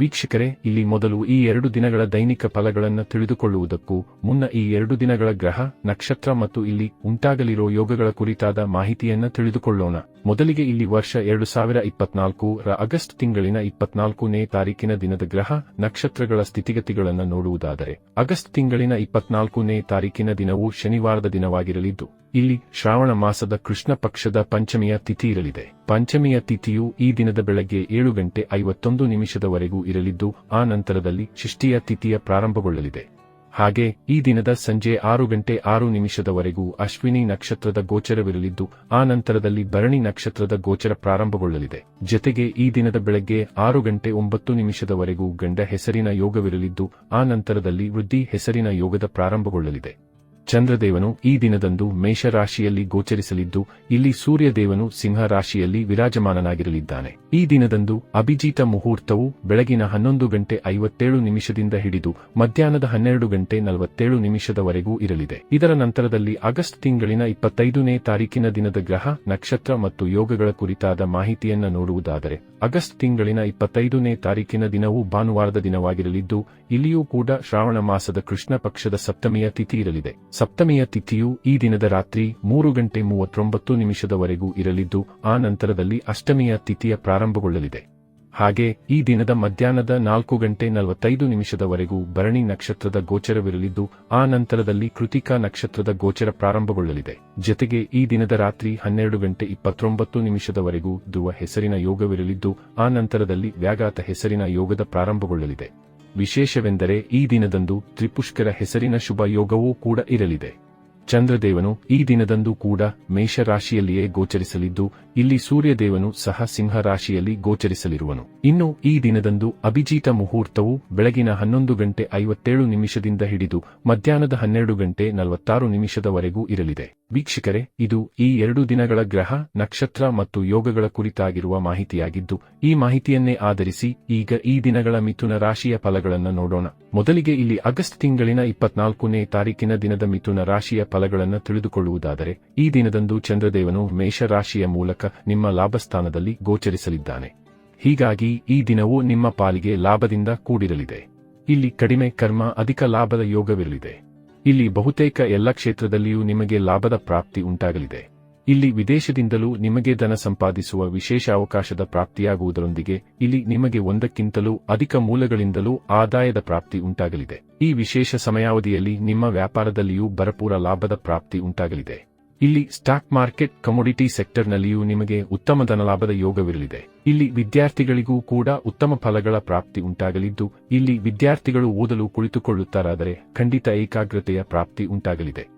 ವೀಕ್ಷಕರೇ, ಇಲ್ಲಿ ಮೊದಲು ಈ ಎರಡು ದಿನಗಳ ದೈನಿಕ ಫಲಗಳನ್ನು ತಿಳಿದುಕೊಳ್ಳುವುದಕ್ಕೂ ಮುನ್ನ ಈ ಎರಡು ದಿನಗಳ ಗ್ರಹ, ನಕ್ಷತ್ರ ಮತ್ತು ಇಲ್ಲಿ ಉಂಟಾಗಲಿರೋ ಯೋಗಗಳ ಕುರಿತಾದ ಮಾಹಿತಿಯನ್ನ ತಿಳಿದುಕೊಳ್ಳೋಣ. ಮೊದಲಿಗೆ ಇಲ್ಲಿ ವರ್ಷ ಎರಡು ಸಾವಿರ ಇಪ್ಪತ್ನಾಲ್ಕು ರ ಆಗಸ್ಟ್ ತಿಂಗಳಿನ ಇಪ್ಪತ್ನಾಲ್ಕನೇ ತಾರೀಕಿನ ದಿನದ ಗ್ರಹ, ನಕ್ಷತ್ರಗಳ ಸ್ಥಿತಿಗತಿಗಳನ್ನು ನೋಡುವುದಾದರೆ, ಆಗಸ್ಟ್ ತಿಂಗಳಿನ ಇಪ್ಪತ್ನಾಲ್ಕನೇ ತಾರೀಕಿನ ದಿನವು ಶನಿವಾರದ ದಿನವಾಗಿರಲಿದ್ದು ಇಲ್ಲಿ ಶ್ರಾವಣ ಮಾಸದ ಕೃಷ್ಣ ಪಕ್ಷದ ಪಂಚಮಿಯ ತಿಥಿ ಇರಲಿದೆ. ಪಂಚಮಿಯ ತಿಥಿಯು ಈ ದಿನದ ಬೆಳಗ್ಗೆ ಏಳು ಗಂಟೆ ಐವತ್ತೊಂದು ನಿಮಿಷದವರೆಗೂ ಇರಲಿದ್ದು, ಆ ನಂತರದಲ್ಲಿ ಶಿಷ್ಟಿಯ ತಿಥಿಯ ಪ್ರಾರಂಭಗೊಳ್ಳಲಿದೆ. ಹಾಗೆ ಈ ದಿನದ ಸಂಜೆ ಆರು ಗಂಟೆ ಆರು ನಿಮಿಷದವರೆಗೂ ಅಶ್ವಿನಿ ನಕ್ಷತ್ರದ ಗೋಚರವಿರಲಿದ್ದು, ಆ ನಂತರದಲ್ಲಿ ಭರಣಿ ನಕ್ಷತ್ರದ ಗೋಚರ ಪ್ರಾರಂಭಗೊಳ್ಳಲಿದೆ. ಜತೆಗೆ ಈ ದಿನದ ಬೆಳಗ್ಗೆ ಆರು ಗಂಟೆ ಒಂಬತ್ತು ನಿಮಿಷದವರೆಗೂ ಗಂಡ ಹೆಸರಿನ ಯೋಗವಿರಲಿದ್ದು, ಆ ನಂತರದಲ್ಲಿ ವೃದ್ಧಿ ಹೆಸರಿನ ಯೋಗದ ಪ್ರಾರಂಭಗೊಳ್ಳಲಿದೆ. ಚಂದ್ರದೇವನು ಈ ದಿನದಂದು ಮೇಷರಾಶಿಯಲ್ಲಿ ಗೋಚರಿಸಲಿದ್ದು, ಇಲ್ಲಿ ಸೂರ್ಯದೇವನು ಸಿಂಹ ರಾಶಿಯಲ್ಲಿ ವಿರಾಜಮಾನನಾಗಿರಲಿದ್ದಾನೆ. ಈ ದಿನದಂದು ಅಭಿಜಿತ ಮುಹೂರ್ತವು ಬೆಳಗಿನ ಹನ್ನೊಂದು ಗಂಟೆ ಐವತ್ತೇಳು ನಿಮಿಷದಿಂದ ಹಿಡಿದು, ಮಧ್ಯಾಹ್ನದ ಹನ್ನೆರಡು ಗಂಟೆ ನಲವತ್ತೇಳು ನಿಮಿಷದವರೆಗೂ ಇರಲಿದೆ. ಇದರ ನಂತರದಲ್ಲಿ ಆಗಸ್ಟ್ ತಿಂಗಳಿನ ಇಪ್ಪತ್ತೈದನೇ ತಾರೀಕಿನ ದಿನದ ಗ್ರಹ, ನಕ್ಷತ್ರ ಮತ್ತು ಯೋಗಗಳ ಕುರಿತಾದ ಮಾಹಿತಿಯನ್ನ ನೋಡುವುದಾದರೆ, ಆಗಸ್ಟ್ ತಿಂಗಳಿನ ಇಪ್ಪತ್ತೈದನೇ ತಾರೀಕಿನ ದಿನವು ಭಾನುವಾರದ ದಿನವಾಗಿರಲಿದ್ದು, ಇಲ್ಲಿಯೂ ಕೂಡ ಶ್ರಾವಣ ಮಾಸದ ಕೃಷ್ಣ ಪಕ್ಷದ ಸಪ್ತಮಿಯ ತಿಥಿ ಇರಲಿದೆ. ಸಪ್ತಮಿಯ ತಿಥಿಯು ಈ ದಿನದ ರಾತ್ರಿ ಮೂರು ಗಂಟೆ ಮೂವತ್ತೊಂಬತ್ತು ನಿಮಿಷದವರೆಗೂ ಇರಲಿದ್ದು, ಆ ನಂತರದಲ್ಲಿ ಅಷ್ಟಮಿಯ ತಿಥಿಯ ಪ್ರಾರಂಭಗೊಳ್ಳಲಿದೆ. ಹಾಗೆ ಈ ದಿನದ ಮಧ್ಯಾಹ್ನದ ನಾಲ್ಕು ಗಂಟೆ ನಲವತ್ತೈದು ನಿಮಿಷದವರೆಗೂ ಭರಣಿ ನಕ್ಷತ್ರದ ಗೋಚರವಿರಲಿದ್ದು, ಆ ನಂತರದಲ್ಲಿ ಕೃತಿಕಾ ನಕ್ಷತ್ರದ ಗೋಚರ ಪ್ರಾರಂಭಗೊಳ್ಳಲಿದೆ. ಜತೆಗೆ ಈ ದಿನದ ರಾತ್ರಿ ಹನ್ನೆರಡು ಗಂಟೆ ಇಪ್ಪತ್ತೊಂಬತ್ತು ನಿಮಿಷದವರೆಗೂ ಧ್ರುವ ಹೆಸರಿನ ಯೋಗವಿರಲಿದ್ದು, ಆ ನಂತರದಲ್ಲಿ ವ್ಯಾಘಾತ ಹೆಸರಿನ ಯೋಗದ ಪ್ರಾರಂಭಗೊಳ್ಳಲಿದೆ. ವಿಶೇಷವೆಂದರೆ ಈ ದಿನದಂದು ತ್ರಿಪುಷ್ಕರ ಹೆಸರಿನ ಶುಭ ಯೋಗವೂ ಕೂಡ ಇರಲಿದೆ. ಚಂದ್ರದೇವನು ಈ ದಿನದಂದು ಕೂಡ ಮೇಷರಾಶಿಯಲ್ಲಿಯೇ ಗೋಚರಿಸಲಿದ್ದು, ಇಲ್ಲಿ ಸೂರ್ಯದೇವನು ಸಹ ಸಿಂಹ ರಾಶಿಯಲ್ಲಿ ಗೋಚರಿಸಲಿರುವನು. ಇನ್ನು ಈ ದಿನದಂದು ಅಭಿಜೀತ ಮುಹೂರ್ತವು ಬೆಳಗಿನ ಹನ್ನೊಂದು ಗಂಟೆ ಐವತ್ತೇಳು ನಿಮಿಷದಿಂದ ಹಿಡಿದು ಮಧ್ಯಾಹ್ನದ ಹನ್ನೆರಡು ಗಂಟೆ ನಲವತ್ತಾರು ನಿಮಿಷದವರೆಗೂ ಇರಲಿದೆ. ವೀಕ್ಷಕರೇ, ಇದು ಈ ಎರಡು ದಿನಗಳ ಗ್ರಹ, ನಕ್ಷತ್ರ ಮತ್ತು ಯೋಗಗಳ ಕುರಿತಾಗಿರುವ ಮಾಹಿತಿಯಾಗಿದ್ದು, ಈ ಮಾಹಿತಿಯನ್ನೇ ಆಧರಿಸಿ ಈಗ ಈ ದಿನಗಳ ಮಿಥುನ ರಾಶಿಯ ಫಲಗಳನ್ನು ನೋಡೋಣ. ಮೊದಲಿಗೆ ಇಲ್ಲಿ ಆಗಸ್ಟ್ ತಿಂಗಳಿನ ಇಪ್ಪತ್ನಾಲ್ಕನೇ ತಾರೀಕಿನ ದಿನದ ಮಿಥುನ ರಾಶಿಯ ಫಲಗಳನ್ನು ತಿಳಿದುಕೊಳ್ಳುವುದಾದರೆ, ಈ ದಿನದಂದು ಚಂದ್ರದೇವನು ಮೇಷರಾಶಿಯ ಮೂಲಕ ನಿಮ್ಮ ಲಾಭಸ್ಥಾನದಲ್ಲಿ ಗೋಚರಿಸಲಿದ್ದಾನೆ. ಹೀಗಾಗಿ ಈ ದಿನವು ನಿಮ್ಮ ಪಾಲಿಗೆ ಲಾಭದಿಂದ ಕೂಡಿರಲಿದೆ. ಇಲ್ಲಿ ಕಡಿಮೆ ಕರ್ಮ, ಅಧಿಕ ಲಾಭದ ಯೋಗವಿರಲಿದೆ. ಇಲ್ಲಿ ಬಹುತೇಕ ಎಲ್ಲ ಕ್ಷೇತ್ರದಲ್ಲಿಯೂ ನಿಮಗೆ ಲಾಭದ ಪ್ರಾಪ್ತಿ ಉಂಟಾಗಲಿದೆ. ಇಲ್ಲಿ ವಿದೇಶದಿಂದಲೂ ನಿಮಗೆ ಧನ ಸಂಪಾದಿಸುವ ವಿಶೇಷ ಅವಕಾಶದ ಪ್ರಾಪ್ತಿಯಾಗುವುದರೊಂದಿಗೆ ಇಲ್ಲಿ ನಿಮಗೆ ಒಂದಕ್ಕಿಂತಲೂ ಅಧಿಕ ಮೂಲಗಳಿಂದಲೂ ಆದಾಯದ ಪ್ರಾಪ್ತಿ ಉಂಟಾಗಲಿದೆ. ಈ ವಿಶೇಷ ಸಮಯಾವಧಿಯಲ್ಲಿ ನಿಮ್ಮ ವ್ಯಾಪಾರದಲ್ಲಿಯೂ ಭರಪೂರ ಲಾಭದ ಪ್ರಾಪ್ತಿ ಉಂಟಾಗಲಿದೆ. ಇಲ್ಲಿ ಸ್ಟಾಕ್ ಮಾರ್ಕೆಟ್ ಕಮೋಡಿಟಿ ಸೆಕ್ಟರ್ನಲ್ಲಿಯೂ ನಿಮಗೆ ಉತ್ತಮ ಧನಲಾಭದ ಯೋಗವಿರಲಿದೆ. ಇಲ್ಲಿ ವಿದ್ಯಾರ್ಥಿಗಳಿಗೂ ಕೂಡ ಉತ್ತಮ ಫಲಗಳ ಪ್ರಾಪ್ತಿ ಉಂಟಾಗಲಿದ್ದು, ಇಲ್ಲಿ ವಿದ್ಯಾರ್ಥಿಗಳು ಓದಲು ಕುಳಿತುಕೊಳ್ಳುತ್ತಾರಾದರೆ ಖಂಡಿತ ಏಕಾಗ್ರತೆಯ ಪ್ರಾಪ್ತಿ ಉಂಟಾಗಲಿದೆ.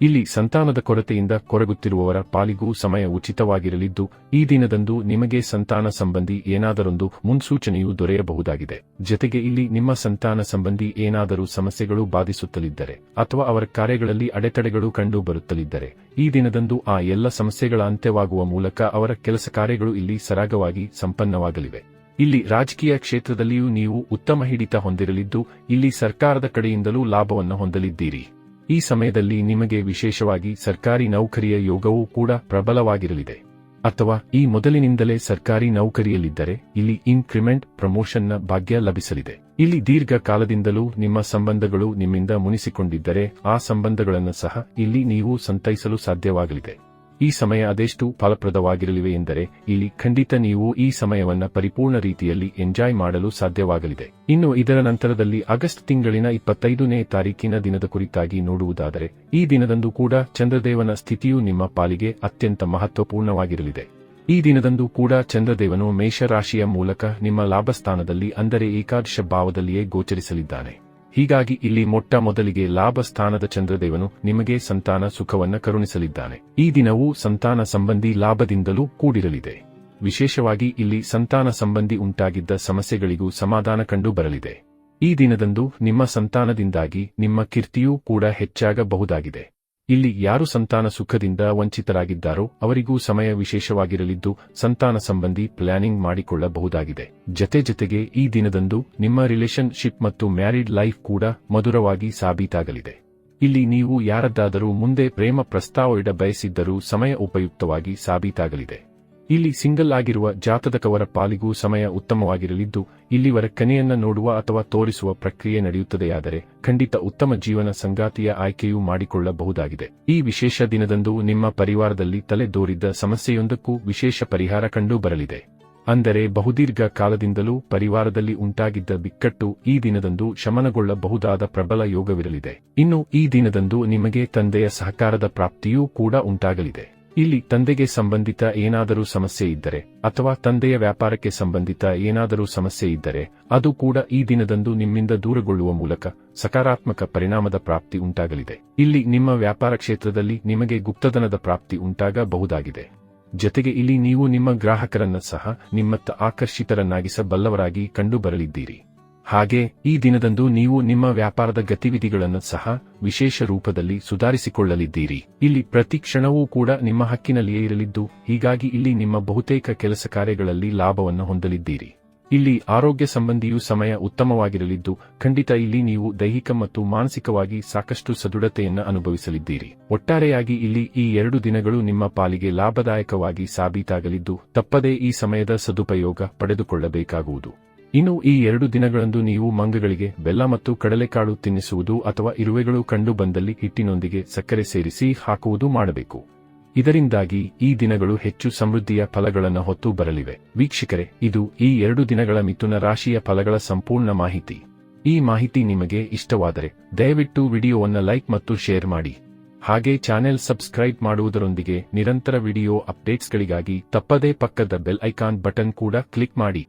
ಇಲ್ಲಿ ಸಂತಾನದ ಕೊರತೆಯಿಂದ ಕೊರಗುತ್ತಿರುವವರ ಪಾಲಿಗೂ ಸಮಯ ಉಚಿತವಾಗಿರಲಿದ್ದು, ಈ ದಿನದಂದು ನಿಮಗೆ ಸಂತಾನ ಸಂಬಂಧಿ ಏನಾದರೊಂದು ಮುನ್ಸೂಚನೆಯು ದೊರೆಯಬಹುದಾಗಿದೆ. ಜತೆಗೆ ಇಲ್ಲಿ ನಿಮ್ಮ ಸಂತಾನ ಸಂಬಂಧಿ ಏನಾದರೂ ಸಮಸ್ಯೆಗಳು ಬಾಧಿಸುತ್ತಲಿದ್ದರೆ, ಅಥವಾ ಅವರ ಕಾರ್ಯಗಳಲ್ಲಿ ಅಡೆತಡೆಗಳು ಕಂಡು ಬರುತ್ತಲಿದ್ದರೆ ಈ ದಿನದಂದು ಆ ಎಲ್ಲ ಸಮಸ್ಯೆಗಳ ಅಂತ್ಯವಾಗುವ ಮೂಲಕ ಅವರ ಕೆಲಸ ಕಾರ್ಯಗಳು ಇಲ್ಲಿ ಸರಾಗವಾಗಿ ಸಂಪನ್ನವಾಗಲಿವೆ. ಇಲ್ಲಿ ರಾಜಕೀಯ ಕ್ಷೇತ್ರದಲ್ಲಿಯೂ ನೀವು ಉತ್ತಮ ಹಿಡಿತ ಹೊಂದಿರಲಿದ್ದು, ಇಲ್ಲಿ ಸರ್ಕಾರದ ಕಡೆಯಿಂದಲೂ ಲಾಭವನ್ನು ಹೊಂದಲಿದ್ದೀರಿ. ಈ ಸಮಯದಲ್ಲಿ ನಿಮಗೆ ವಿಶೇಷವಾಗಿ ಸರ್ಕಾರಿ ನೌಕರಿಯ ಯೋಗವೂ ಕೂಡ ಪ್ರಬಲವಾಗಿರಲಿದೆ. ಅಥವಾ ಈ ಮೊದಲಿನಿಂದಲೇ ಸರ್ಕಾರಿ ನೌಕರಿಯಲ್ಲಿದ್ದರೆ ಇಲ್ಲಿ ಇನ್ಕ್ರಿಮೆಂಟ್ ಪ್ರಮೋಷನ್ನ ಭಾಗ್ಯ ಲಭಿಸಲಿದೆ. ಇಲ್ಲಿ ದೀರ್ಘ ಕಾಲದಿಂದಲೂ ನಿಮ್ಮ ಸಂಬಂಧಗಳು ನಿಮ್ಮಿಂದ ಮುನಿಸಿಕೊಂಡಿದ್ದರೆ ಆ ಸಂಬಂಧಗಳನ್ನು ಸಹ ಇಲ್ಲಿ ನೀವು ಸಂತೈಸಲು ಸಾಧ್ಯವಾಗಲಿದೆ. ಈ ಸಮಯ ಅದೆಷ್ಟು ಫಲಪ್ರದವಾಗಿರಲಿವೆ ಎಂದರೆ, ಇಲ್ಲಿ ಖಂಡಿತ ನೀವು ಈ ಸಮಯವನ್ನ ಪರಿಪೂರ್ಣ ರೀತಿಯಲ್ಲಿ ಎಂಜಾಯ್ ಮಾಡಲು ಸಾಧ್ಯವಾಗಲಿದೆ. ಇನ್ನು ಇದರ ನಂತರದಲ್ಲಿ ಆಗಸ್ಟ್ ತಿಂಗಳಿನ ಇಪ್ಪತ್ತೈದನೇ ತಾರೀಕಿನ ದಿನದ ಕುರಿತಾಗಿ ನೋಡುವುದಾದರೆ, ಈ ದಿನದಂದು ಕೂಡ ಚಂದ್ರದೇವನ ಸ್ಥಿತಿಯು ನಿಮ್ಮ ಪಾಲಿಗೆ ಅತ್ಯಂತ ಮಹತ್ವಪೂರ್ಣವಾಗಿರಲಿದೆ. ಈ ದಿನದಂದು ಕೂಡ ಚಂದ್ರದೇವನು ಮೇಷರಾಶಿಯ ಮೂಲಕ ನಿಮ್ಮ ಲಾಭಸ್ಥಾನದಲ್ಲಿ ಅಂದರೆ ಏಕಾದಶ ಭಾವದಲ್ಲಿಯೇ ಗೋಚರಿಸಲಿದ್ದಾನೆ. ಹೀಗಾಗಿ ಇಲ್ಲಿ ಮೊಟ್ಟ ಮೊದಲಿಗೆ ಲಾಭ ಸ್ಥಾನದ ಚಂದ್ರದೇವನು ನಿಮಗೆ ಸಂತಾನ ಸುಖವನ್ನ ಕರುಣಿಸಲಿದ್ದಾನೆ. ಈ ದಿನವೂ ಸಂತಾನ ಸಂಬಂಧಿ ಲಾಭದಿಂದಲೂ ಕೂಡಿರಲಿದೆ. ವಿಶೇಷವಾಗಿ ಇಲ್ಲಿ ಸಂತಾನ ಸಂಬಂಧಿ ಉಂಟಾಗಿದ್ದ ಸಮಸ್ಯೆಗಳಿಗೂ ಸಮಾಧಾನ ಕಂಡು ಬರಲಿದೆ. ಈ ದಿನದಂದು ನಿಮ್ಮ ಸಂತಾನದಿಂದಾಗಿ ನಿಮ್ಮ ಕೀರ್ತಿಯೂ ಕೂಡ ಹೆಚ್ಚಾಗಬಹುದಾಗಿದೆ. ಇಲ್ಲಿ ಯಾರು ಸಂತಾನ ಸುಖದಿಂದ ವಂಚಿತರಾಗಿದ್ದಾರೋ ಅವರಿಗೂ ಸಮಯ ವಿಶೇಷವಾಗಿರಲಿದ್ದು ಸಂತಾನ ಸಂಬಂಧಿ ಪ್ಲಾನಿಂಗ್ ಮಾಡಿಕೊಳ್ಳಬಹುದಾಗಿದೆ. ಜತೆ ಜತೆಗೆ ಈ ದಿನದಂದು ನಿಮ್ಮ ರಿಲೇಶನ್ಶಿಪ್ ಮತ್ತು ಮ್ಯಾರಿಡ್ ಲೈಫ್ ಕೂಡ ಮಧುರವಾಗಿ ಸಾಬೀತಾಗಲಿದೆ. ಇಲ್ಲಿ ನೀವು ಯಾರದ್ದಾದರೂ ಮುಂದೆ ಪ್ರೇಮ ಪ್ರಸ್ತಾವ ಇಡ ಬಯಸಿದ್ದರೂ ಸಮಯ ಉಪಯುಕ್ತವಾಗಿ ಸಾಬೀತಾಗಲಿದೆ. ಇಲ್ಲಿ ಸಿಂಗಲ್ ಆಗಿರುವ ಜಾತಕವರ ಪಾಲಿಗೂ ಸಮಯ ಉತ್ತಮವಾಗಿರಲಿದ್ದು, ಇಲ್ಲಿವರ ಕನೆಯನ್ನ ನೋಡುವ ಅಥವಾ ತೋರಿಸುವ ಪ್ರಕ್ರಿಯೆ ನಡೆಯುತ್ತದೆಯಾದರೆ ಖಂಡಿತ ಉತ್ತಮ ಜೀವನ ಸಂಗಾತಿಯ ಆಯ್ಕೆಯೂ ಮಾಡಿಕೊಳ್ಳಬಹುದಾಗಿದೆ. ಈ ವಿಶೇಷ ದಿನದಂದು ನಿಮ್ಮ ಪರಿವಾರದಲ್ಲಿ ತಲೆದೋರಿದ್ದ ಸಮಸ್ಯೆಯೊಂದಕ್ಕೂ ವಿಶೇಷ ಪರಿಹಾರ ಕಂಡು ಬರಲಿದೆ ಅಂದರೆ ಬಹುದೀರ್ಘ ಕಾಲದಿಂದಲೂ ಪರಿವಾರದಲ್ಲಿ ಉಂಟಾಗಿದ್ದ ಬಿಕ್ಕಟ್ಟು ಈ ದಿನದಂದು ಶಮನಗೊಳ್ಳಬಹುದಾದ ಪ್ರಬಲ ಯೋಗವಿರಲಿದೆ. ಇನ್ನು ಈ ದಿನದಂದು ನಿಮಗೆ ತಂದೆಯ ಸಹಕಾರದ ಪ್ರಾಪ್ತಿಯೂ ಕೂಡ ಉಂಟಾಗಲಿದೆ. ಇಲ್ಲಿ ತಂದೆಗೆ ಸಂಬಂಧಿತ ಏನಾದರೂ ಸಮಸ್ಯೆ ಇದ್ದರೆ, ಅಥವಾ ತಂದೆಯ ವ್ಯಾಪಾರಕ್ಕೆ ಸಂಬಂಧಿತ ಏನಾದರೂ ಸಮಸ್ಯೆ ಇದ್ದರೆ, ಅದು ಕೂಡ ಈ ದಿನದಂದು ನಿಮ್ಮಿಂದ ದೂರಗೊಳ್ಳುವ ಮೂಲಕ ಸಕಾರಾತ್ಮಕ ಪರಿಣಾಮದ ಪ್ರಾಪ್ತಿ ಉಂಟಾಗಲಿದೆ. ಇಲ್ಲಿ ನಿಮ್ಮ ವ್ಯಾಪಾರ ಕ್ಷೇತ್ರದಲ್ಲಿ ನಿಮಗೆ ಗುಪ್ತಧನದ ಪ್ರಾಪ್ತಿ ಉಂಟಾಗಬಹುದಾಗಿದೆ. ಜತೆಗೆ ಇಲ್ಲಿ ನೀವು ನಿಮ್ಮ ಗ್ರಾಹಕರನ್ನ ಸಹ ನಿಮ್ಮತ್ತ ಆಕರ್ಷಿತರನ್ನಾಗಿಸಬಲ್ಲವರಾಗಿ ಕಂಡುಬರಲಿದ್ದೀರಿ. ಹಾಗೆ, ಈ ದಿನದಂದು ನೀವು ನಿಮ್ಮ ವ್ಯಾಪಾರದ ಗತಿವಿಧಿಗಳನ್ನು ಸಹ ವಿಶೇಷ ರೂಪದಲ್ಲಿ ಸುಧಾರಿಸಿಕೊಳ್ಳಲಿದ್ದೀರಿ. ಇಲ್ಲಿ ಪ್ರತಿ ಕ್ಷಣವೂ ಕೂಡ ನಿಮ್ಮ ಹಕ್ಕಿನಲ್ಲಿಯೇ ಇರಲಿದ್ದು, ಹೀಗಾಗಿ ಇಲ್ಲಿ ನಿಮ್ಮ ಬಹುತೇಕ ಕೆಲಸ ಕಾರ್ಯಗಳಲ್ಲಿ ಲಾಭವನ್ನು ಹೊಂದಲಿದ್ದೀರಿ. ಇಲ್ಲಿ ಆರೋಗ್ಯ ಸಂಬಂಧಿಯೂ ಸಮಯ ಉತ್ತಮವಾಗಿರಲಿದ್ದು, ಖಂಡಿತ ಇಲ್ಲಿ ನೀವು ದೈಹಿಕ ಮತ್ತು ಮಾನಸಿಕವಾಗಿ ಸಾಕಷ್ಟು ಸದೃಢತೆಯನ್ನು ಅನುಭವಿಸಲಿದ್ದೀರಿ. ಒಟ್ಟಾರೆಯಾಗಿ ಇಲ್ಲಿ ಈ ಎರಡು ದಿನಗಳು ನಿಮ್ಮ ಪಾಲಿಗೆ ಲಾಭದಾಯಕವಾಗಿ ಸಾಬೀತಾಗಲಿದ್ದು, ತಪ್ಪದೇ ಈ ಸಮಯದ ಸದುಪಯೋಗ ಪಡೆದುಕೊಳ್ಳಬೇಕಾಗುವುದು. ಇನ್ನು ಈ ಎರಡು ದಿನಗಳಂದು ನೀವು ಮಂಗಗಳಿಗೆ ಬೆಲ್ಲ ಮತ್ತು ಕಡಲೆಕಾಳು ತಿನ್ನಿಸುವುದು ಅಥವಾ ಇರುವೆಗಳು ಕಂಡು ಬಂದಲ್ಲಿ ಹಿಟ್ಟಿನೊಂದಿಗೆ ಸಕ್ಕರೆ ಸೇರಿಸಿ ಹಾಕುವುದು ಮಾಡಬೇಕು. ಇದರಿಂದಾಗಿ ಈ ದಿನಗಳು ಹೆಚ್ಚು ಸಮೃದ್ಧಿಯ ಫಲಗಳನ್ನು ಹೊತ್ತು ಬರಲಿವೆ. ವೀಕ್ಷಕರೇ, ಇದು ಈ ಎರಡು ದಿನಗಳ ಮಿಥುನ ರಾಶಿಯ ಫಲಗಳ ಸಂಪೂರ್ಣ ಮಾಹಿತಿ. ಈ ಮಾಹಿತಿ ನಿಮಗೆ ಇಷ್ಟವಾದರೆ ದಯವಿಟ್ಟು ವಿಡಿಯೋವನ್ನು ಲೈಕ್ ಮತ್ತು ಶೇರ್ ಮಾಡಿ. ಹಾಗೆ ಚಾನೆಲ್ ಸಬ್ಸ್ಕ್ರೈಬ್ ಮಾಡುವುದರೊಂದಿಗೆ ನಿರಂತರ ವಿಡಿಯೋ ಅಪ್ಡೇಟ್ಸ್ಗಳಿಗಾಗಿ ತಪ್ಪದೇ ಪಕ್ಕದ ಬೆಲ್ ಐಕಾನ್ ಬಟನ್ ಕೂಡ ಕ್ಲಿಕ್ ಮಾಡಿ.